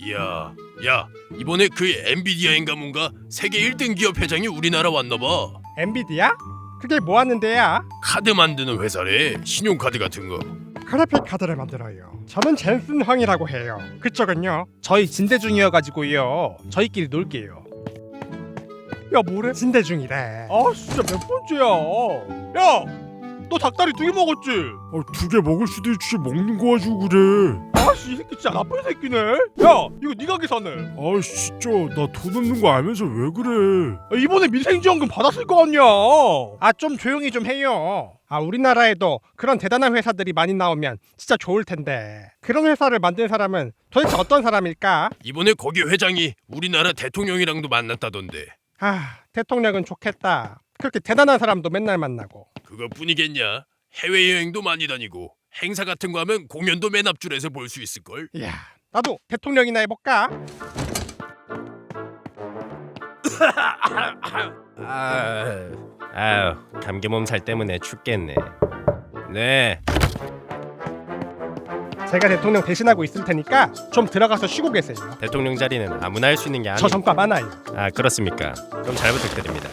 이야, 야 이번에 그 엔비디아인가 뭔가 세계 1등 기업 회장이 우리나라 왔나봐. 엔비디아? 그게 뭐 하는 데야? 카드 만드는 회사래. 신용카드 같은 거. 그래픽 카드를 만들어요. 저는 젠슨 황이라고 해요. 그쪽은요? 저희 진대 중이어가지고요. 저희끼리 놀게요. 야 뭐래? 진대 중이래. 아 진짜 몇 번째야? 야, 너 닭다리 두 개 먹었지? 아, 두 개 먹을 수도 있지 먹는 거 가지고 그래 아씨 이 새끼 진짜 나쁜 새끼네. 야, 이거 네가 계산해. 아 진짜 나 돈 없는 거 알면서 왜 그래 아, 이번에 민생지원금 받았을 거 아니야. 아 좀 조용히 좀 해요. 아 우리나라에도 그런 대단한 회사들이 많이 나오면 진짜 좋을 텐데 그런 회사를 만든 사람은 도대체 어떤 사람일까? 이번에 거기 회장이 우리나라 대통령이랑도 만났다던데. 아 대통령은 좋겠다. 그렇게 대단한 사람도 맨날 만나고 그것뿐이겠냐? 해외 여행도 많이 다니고 행사 같은 거 하면 공연도 맨 앞줄에서 볼 수 있을 걸. 이야 나도 대통령이나 해볼까? 아, 아유, 감기 몸살 때문에 죽겠네. 네, 제가 대통령 대신하고 있을 테니까 좀 들어가서 쉬고 계세요. 대통령 자리는 아무나 할 수 있는 게 아니. 저 성과 많아요. 아 그렇습니까? 그럼 잘 부탁드립니다.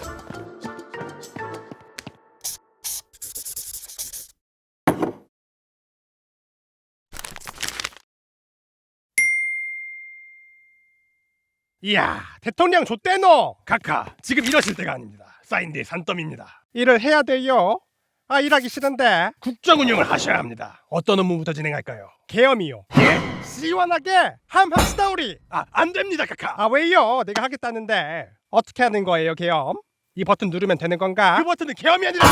이야 대통령 좆대노 카카, 지금 이러실 때가 아닙니다. 사인대 산더미입니다. 일을 해야 돼요. 아 일하기 싫은데 국정 운영을 하셔야 합니다. 어떤 업무부터 진행할까요? 계엄이요. 예? 시원하게 함 합시다 우리. 아, 안 됩니다, 카카. 아 왜요? 내가 하겠다는데 어떻게 하는 거예요 계엄? 이 버튼 누르면 되는 건가? 그 버튼은 계엄이 아니라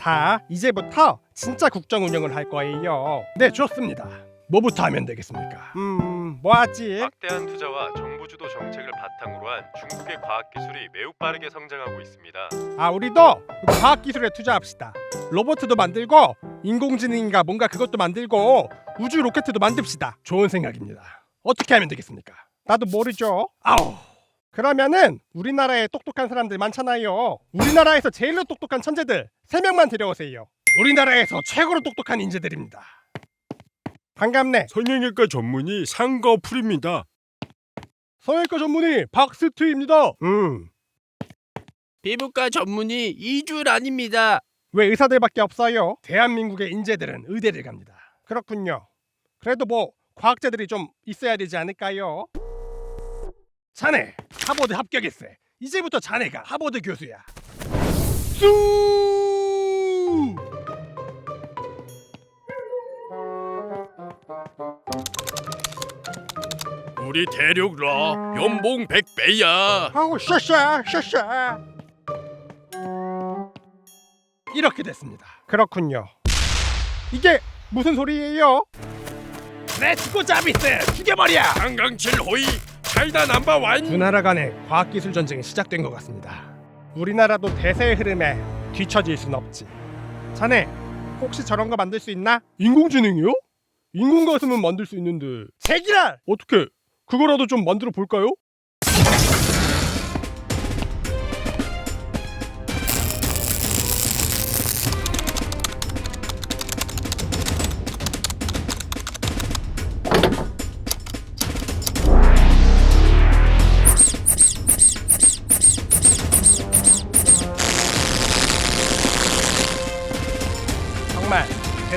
자 이제부터 진짜 국정 운영을 할 거예요. 네, 좋습니다. 뭐부터 하면 되겠습니까? 음 뭐 하지? 막대한 투자와 정부 주도 정책을 바탕으로 한 중국의 과학 기술이 매우 빠르게 성장하고 있습니다. 아 우리도 과학 기술에 투자합시다. 로봇도 만들고 인공지능인가 뭔가 그것도 만들고 우주 로켓도 만듭시다. 좋은 생각입니다. 어떻게 하면 되겠습니까? 나도 모르죠. 아우, 그러면은 우리나라에 똑똑한 사람들 많잖아요. 우리나라에서 제일로 똑똑한 천재들 세 명만 데려오세요. 우리나라에서 최고로 똑똑한 인재들입니다. 반갑네. 성형외과 전문의 상거풀입니다 성형외과 전문의 박스트입니다. 음. 피부과 전문의 이줄 아닙니다. 왜 의사들밖에 없어요? 대한민국의 인재들은 의대를 갑니다. 그렇군요. 그래도 뭐 과학자들이 좀 있어야 되지 않을까요? 자네 하버드 합격했어. 이제부터 자네가 하버드 교수야. 쑥! 우리 대륙라 연봉 100배야. 아우 샤샤 샤샤. 이렇게 됐습니다. 그렇군요. 이게 무슨 소리예요? 레츠고 자비스 죽여버려. 한강칠 호이 차이나 넘버 원. 두 나라 간의 과학기술 전쟁이 시작된 것 같습니다. 우리나라도 대세의 흐름에 뒤처질 순 없지. 자네 혹시 저런 거 만들 수 있나? 인공지능이요? 인공 가슴은 만들 수 있는데 제기랄! 어떻게 그거라도 좀 만들어 볼까요?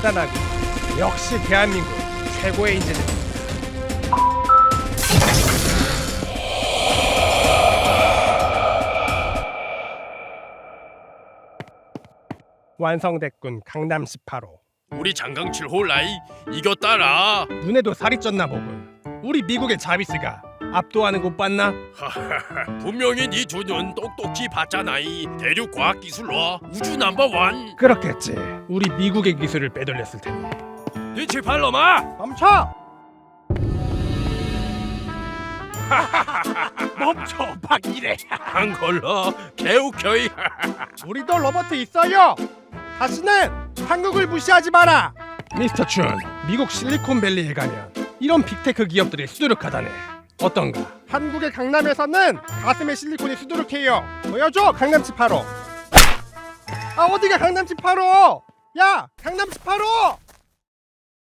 대단하고 역시 대한민국 최고의 인재들. 완성됐군 강남 18호. 우리 장강 칠 호 라이 이겼다라. 눈에도 살이 쪘나 보군. 우리 미국의 자비스가 압도하는 거 봤나? 분명히 네 두는 똑똑히 봤잖아이. 대륙 과학 기술로 우주 넘버 원. 그렇겠지. 우리 미국의 기술을 빼돌렸을 테니. 뒤치 팔로마. 멈춰! 멈춰 박이래. 한 걸로 개우켜이. 우리도 로봇 있어요. 다시는 한국을 무시하지 마라. 미스터 춘, 미국 실리콘밸리에 가면 이런 빅테크 기업들이 수두룩하다네. 어떤가? 한국의 강남에서는 가슴에 실리콘이 수두룩해요. 보여줘 강남치 8호. 아 어디가 강남치 8호? 야 강남치 8호!